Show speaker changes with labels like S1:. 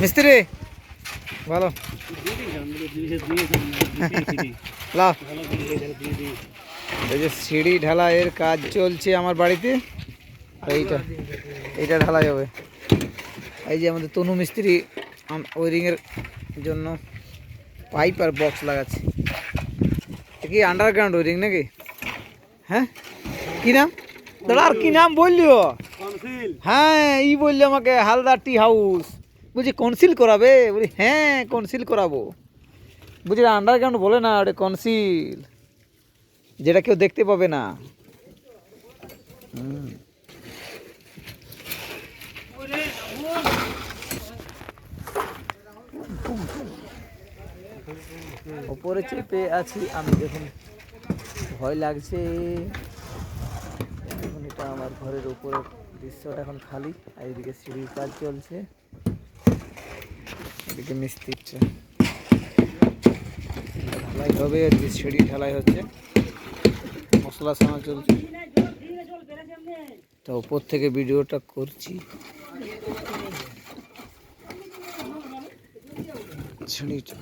S1: মিস্ত্রি ভালো। এই যে সিঁড়ি ঢালাইয়ের কাজ চলছে আমার বাড়িতে। এইটা এইটা ঢালাই হবে। এই যে আমাদের তনু মিস্ত্রি ওয়ারিংয়ের জন্য পাইপ আর বক্স লাগাচ্ছে। কি আন্ডারগ্রাউন্ড ওয়ারিং নাকি? হ্যাঁ? কি নাম? দাদা আর কি নাম বললিও হ্যাঁ ই বললি আমাকে হালদার টি হাউস বলছি কনসিল করাবে? বলি হ্যাঁ কনসিল করাবো। বুঝলি আন্ডারগ্রাউন্ড বলে না ওটা কনসিল যেটা কেউ দেখতে পাবে না। ওপরে চেপে আছি আমি, দেখুন। ভয় লাগছে। এটা আমার ঘরের উপরের দৃশ্যটা এখন খালি, আর এদিকে সিঁড়ির কাজ চলছে। এদিকে মিস্ত্রি ঢালাই হবে সিঁড়ি ঢালাই হচ্ছে, মশলা সামা চলছে। তো উপর থেকে ভিডিওটা করছি। সিঁড়িটা।